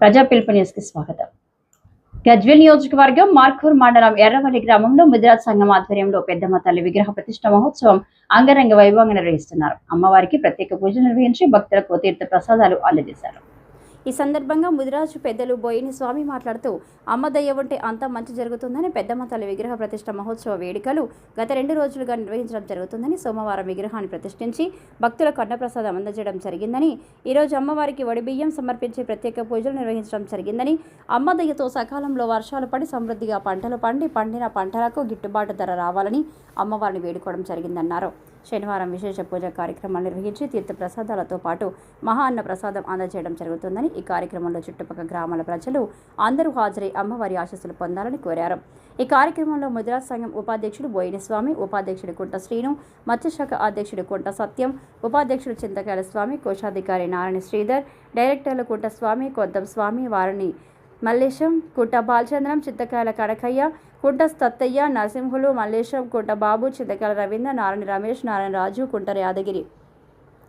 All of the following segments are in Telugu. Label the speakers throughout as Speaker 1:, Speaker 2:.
Speaker 1: ప్రజా పిలుపు న్యూస్కి స్వాగతం. గజ్వేల్ నియోజకవర్గం మార్కూర్ మండలం ఎర్రవల్లి గ్రామంలో ముదిరాజ్ సంఘం ఆధ్వర్యంలో పెద్దమ్మ తల్లి విగ్రహ ప్రతిష్ట మహోత్సవం అంగరంగ వైభవంగా నిర్వహిస్తున్నారు. అమ్మవారికి ప్రత్యేక పూజలు నిర్వహించి భక్తులకు తీర్థ ప్రసాదాలు అందజేశారు. ఈ సందర్భంగా ముదిరాజు పెద్దలు బోయిని స్వామి మాట్లాడుతూ అమ్మ దయ్య ఉంటే అంతా మంచి జరుగుతుందని పెద్దమ్మ తల్లి విగ్రహ ప్రతిష్ట మహోత్సవ వేడుకలు గత రెండు రోజులుగా నిర్వహించడం జరుగుతుందని సోమవారం విగ్రహాన్ని ప్రతిష్ఠించి భక్తులకు అన్నప్రసాదం అందజేయడం జరిగిందని ఈరోజు అమ్మవారికి వడిబియ్యం సమర్పించి ప్రత్యేక పూజలు నిర్వహించడం జరిగిందని అమ్మ దయ్యతో సకాలంలో వర్షాలు పడి సమృద్ధిగా పంటలు పండి పండిన పంటలకు గిట్టుబాటు ధర రావాలని అమ్మవారిని వేడుకోవడం జరిగిందన్నారు. శనివారం విశేష పూజ కార్యక్రమాలు నిర్వహించి తీర్థ ప్రసాదాలతో పాటు మహా అన్న ప్రసాదం అందజేయడం జరుగుతుందని ఈ కార్యక్రమంలో చుట్టుపక్కల గ్రామాల ప్రజలు అందరూ హాజరై అమ్మవారి ఆశీస్సులు పొందాలని కోరారు. ఈ కార్యక్రమంలో ముద్రా సంఘం ఉపాధ్యక్షుడు బోయినస్వామి ఉపాధ్యక్షుడు కుంట శ్రీను మత్స్యశాఖ అధ్యక్షుడు కుంట సత్యం ఉపాధ్యక్షుడు చింతకాయల స్వామి కోశాధికారి నారాయణ శ్రీధర్ డైరెక్టర్లు కుంట స్వామి కొద్దం స్వామి వారిని మల్లేశం కుంట బాలచంద్రం చింతకాయల కడకయ్య కుంట తత్తయ్య నరసింహులు మల్లేశం కుంట బాబు చింతకాల రవీంద్ర నారాయణ రమేష్ నారాయణ రాజు కుంట యాదగిరి.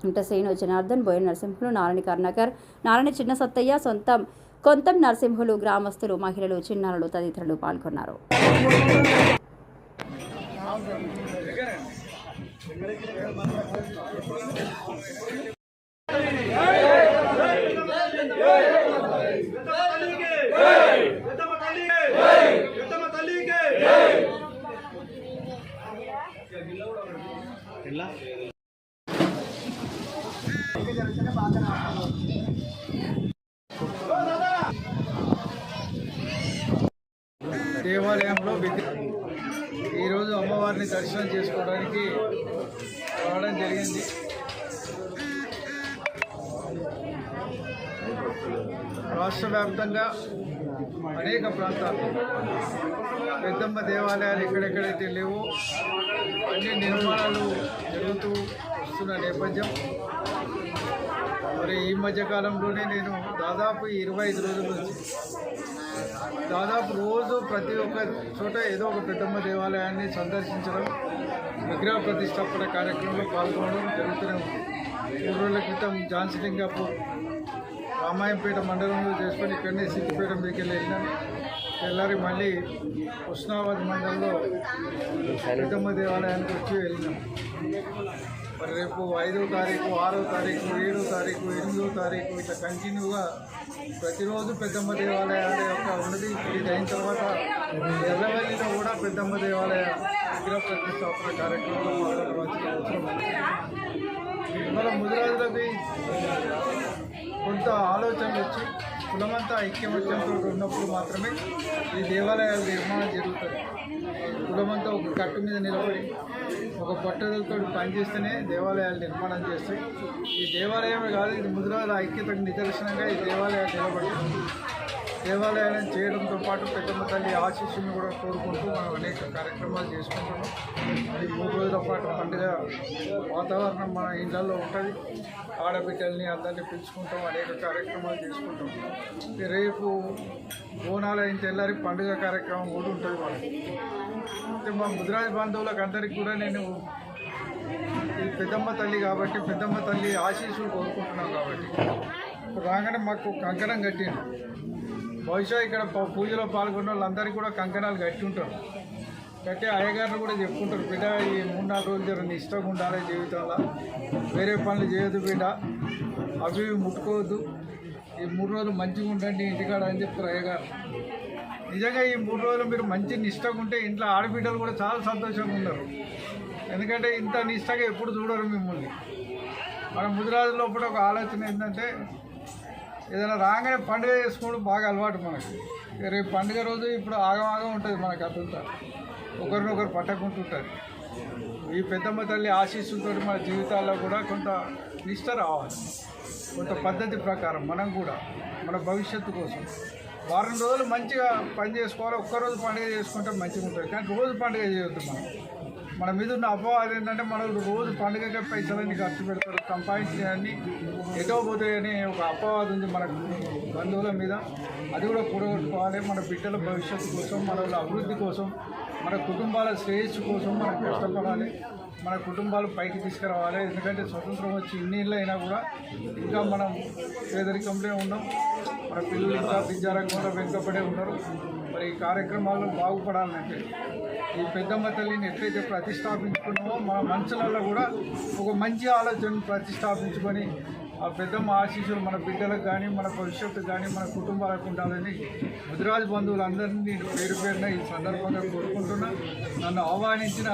Speaker 1: కుంట శ్రీను జనార్దన్ బోయ నరసింహులు నారాయణ కర్ణాకర్ నారాయణ చిన్న సత్తయ్య సొంతం కొంతం నరసింహులు గ్రామస్తులు మహిళలు చిన్నారులు తదితరులు పాల్గొన్నారు.
Speaker 2: దేవాలయంలో ఈరోజు అమ్మవారిని దర్శనం చేసుకోవడానికి రావడం జరిగింది. రాష్ట్ర వ్యాప్తంగా అనేక ప్రాంతాలు పెద్దమ్మ దేవాలయాలు ఎక్కడెక్కడైతే లేవో అన్ని నిర్మాణాలు జరుగుతూ వస్తున్న నేపథ్యం. మరి ఈ మధ్యకాలంలోనే నేను దాదాపు ఇరవై ఐదు రోజుల నుంచి దాదాపు రోజు ప్రతి ఒక్క చోట ఏదో ఒక పెద్దమ్మ దేవాలయాన్ని సందర్శించడం విగ్రహ ప్రతిష్టాపన కార్యక్రమంలో పాల్గొనడం జరుగుతూనే ఉంది. మూడు రోజుల క్రితం ఝాన్సీలింగాపూర్ రామాయంపేట మండలంలో చేసుకొని ఇక్కడనే సిద్దిపేట మీకు వెళ్ళి వెళ్ళినాం. తెల్లారి మళ్ళీ హుస్నాబాద్ మండలంలో పెద్దమ్మ దేవాలయానికి వచ్చి వెళ్ళినాం. మరి రేపు ఐదో తారీఖు ఆరో తారీఖు ఏడో తారీఖు ఎనిమిదో తారీఖు ఇట్లా కంటిన్యూగా ప్రతిరోజు పెద్దమ్మ దేవాలయాల యొక్క ఉన్నది. ఇది అయిన తర్వాత ఎర్రవల్లిలో కూడా పెద్దమ్మ దేవాలయ విగ్రహ ప్రతిష్టాపన కార్యక్రమంలో పాల్గొనవలసిన అవసరం. ముదిరాజులకి కొంత ఆలోచనలు వచ్చి కులమంతా ఐక్యమత్యంతో ఉన్నప్పుడు మాత్రమే ఈ దేవాలయాల నిర్మాణం జరుగుతుంది. కులమంతా ఒక కట్టు మీద నిలబడి ఒక పట్టుదలతో పనిచేస్తేనే దేవాలయాలు నిర్మాణం చేస్తాయి. ఈ దేవాలయమే కాదు ఇది ముద్రాల ఐక్యతకు నిదర్శనంగా ఈ దేవాలయాలు నిలబడి దేవాలయాలను చేయడంతో పాటు పెద్దమ్మ తల్లి ఆశీస్సును కూడా కోరుకుంటూ మనం అనేక కార్యక్రమాలు చేసుకుంటున్నాం. ఈ మూడు రోజుల పాటు పండుగ వాతావరణం మన ఇళ్ళలో ఉంటుంది. ఆడబిడ్డల్ని అందరినీ పిలుచుకుంటాం అనేక కార్యక్రమాలు చేసుకుంటాం. రేపు బోనాలు అయిన తెల్లారి పండుగ కార్యక్రమం కూడా ఉంటుంది మనకి. మా ముదిరాజు బాంధవులకు అందరికీ కూడా నేను పెద్దమ్మ తల్లి కాబట్టి పెద్దమ్మ తల్లి ఆశీస్సులు కోరుకుంటున్నాం కాబట్టి. రాగానే మాకు కంకణం కట్టింది బహుశా ఇక్కడ ప- పూజలో పాల్గొన్న వాళ్ళందరికీ కూడా కంకణాలు కట్టి ఉంటారు కట్టి అయ్యగారిని కూడా చెప్పుకుంటారు. బిడ్డ ఈ మూడు నాలుగు రోజులు జర ఇష్టం ఉండాలి జీవితంలో. వేరే పనులు చేయొద్దు బిడ్డ. అవి ముట్టుకోవద్దు. ఈ మూడు రోజులు మంచిగా ఉండండి ఇంటికాడ అని చెప్తారు అయ్యగారు. నిజంగా ఈ మూడు రోజులు మీరు మంచి నిష్టగా ఉంటే ఇంట్లో ఆడబిడ్డలు కూడా చాలా సంతోషంగా ఉన్నారు. ఎందుకంటే ఇంత నిష్టగా ఎప్పుడు చూడరు మిమ్మల్ని. మన ముదిరాజు లోపల ఒక ఆలోచన ఏంటంటే ఏదైనా రాగానే పండుగ చేసుకోవడం బాగా అలవాటు మనకి. రేపు పండుగ రోజు ఇప్పుడు ఆగమాగం ఉంటుంది మనకి అదంతా. ఒకరినొకరు పట్టకుంటుంటారు. ఈ పెద్దమ్మ తల్లి ఆశీస్సులతో మన జీవితాల్లో కూడా కొంత నిష్ట రావాలి. కొంత పద్ధతి ప్రకారం మనం కూడా మన భవిష్యత్తు కోసం. వారం రోజులు మంచిగా పని చేసుకోవాలి. ఒక్కరోజు పండుగ చేసుకుంటే మంచిగా ఉంటుంది కానీ రోజు పండుగ చేయొద్దు మనం. మన మీద ఉన్న అపవాదం ఏంటంటే మన రోజు పండుగకే పైసలన్నీ ఖర్చు పెడతారు సంపాదించేయన్ని ఎటో పోతాయని ఒక అపవాదం ఉంది మన బంధువుల మీద. అది కూడా కూడగొట్టుకోవాలి. మన బిడ్డల భవిష్యత్తు కోసం మన అభివృద్ధి కోసం మన కుటుంబాల శ్రేయస్సు కోసం మనం కష్టపడాలి. మన కుటుంబాలు పైకి తీసుకురావాలి. ఎందుకంటే స్వతంత్రం వచ్చి ఇన్ని ఇళ్ళు అయినా కూడా ఇంకా మనం పేదరికంలో ఉన్నాం. మన పిల్లలు ఇంకా విద్యారంగంలో వెనుకబడే ఉన్నారు. మరి ఈ కార్యక్రమాల్లో బాగుపడాలంటే ఈ పెద్దమ్మ తల్లిని ఎట్లయితే ప్రతిష్టాపించుకున్నామో మన మంచులలో కూడా ఒక మంచి ఆలోచన ప్రతిష్టాపించుకొని ఆ పెద్దమ్మ ఆశీస్సులు మన బిడ్డలకు కానీ మన భవిష్యత్తు కానీ మన కుటుంబాలకు ఉండాలని ముదిరాజు బంధువులందరినీ నేను పేరు పేరున ఈ సందర్భంగా కోరుకుంటున్నా. నన్ను ఆహ్వానించిన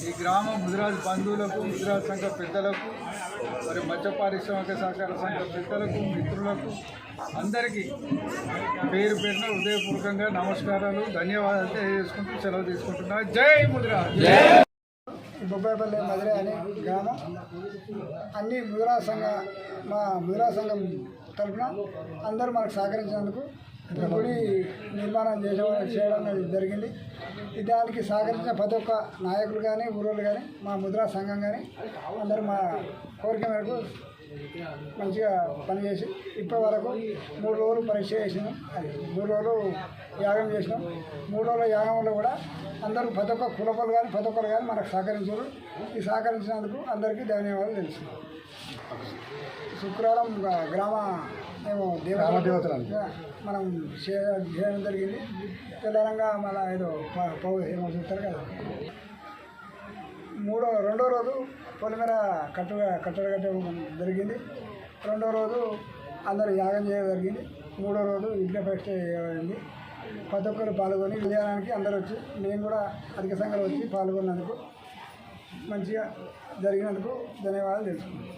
Speaker 2: ఈ గ్రామ ముదిరాజు బంధువులకు ముదిరాజు సంఘ పెద్దలకు మరి మత్స్య పారిశ్రామిక సహకార సంఘ పెద్దలకు మిత్రులకు అందరికీ పేరు పేరున హృదయపూర్వకంగా నమస్కారాలు ధన్యవాదాలు తెలియజేసుకుంటూ సెలవు తీసుకుంటున్నా. జై ముదిరాజ్!
Speaker 3: బొబ్బాయిపల్లి మధుర అనే గ్రామం. అన్ని ముదిరా సంఘ మా ముదిరా సంఘం తరఫున అందరూ మనకు సహకరించినందుకు గుడి నిర్మాణం చేసే చేయడం అనేది జరిగింది. దానికి సహకరించిన ప్రతి ఒక్క నాయకులు కానీ ఊరోళ్ళు కానీ మా ముద్రా సంఘం కానీ అందరూ మా కోరిక మేరకు మంచిగా పనిచేసి ఇప్పటి వరకు మూడు రోజులు పరీక్ష చేసినాం. మూడు రోజులు యాగం చేసినాం. మూడు రోజుల యాగంలో కూడా అందరూ ప్రతి ఒక్క కులపలు కానీ ప్రతి ఒక్కరు కానీ మనకు సహకరించారు. ఈ సహకరించినందుకు అందరికీ ధన్యవాదాలు తెలుసు. శుక్రవారం గ్రా- గ్రామ మేము దేవత మనం చే- చేయడం జరిగింది. తెల్లారంగా మళ్ళీ ఏదో ప- పౌ ఏమో చూస్తారు కదా. మూడో రెండో రోజు పొలిమేర కట్టుగా కట్టడ కట్టడం జరిగింది. రెండో రోజు అందరూ యాగం చేయడం జరిగింది. మూడో రోజు విద్య ప్రతిష్ట చేయబడింది ప్రతి ఒక్కరు పాల్గొని కళ్యాణానికి అందరూ వచ్చి మేము కూడా అధిక సంఖ్యలో వచ్చి పాల్గొన్నందుకు మంచిగా జరిగినందుకు ధన్యవాదాలు తెలుసుకున్నాం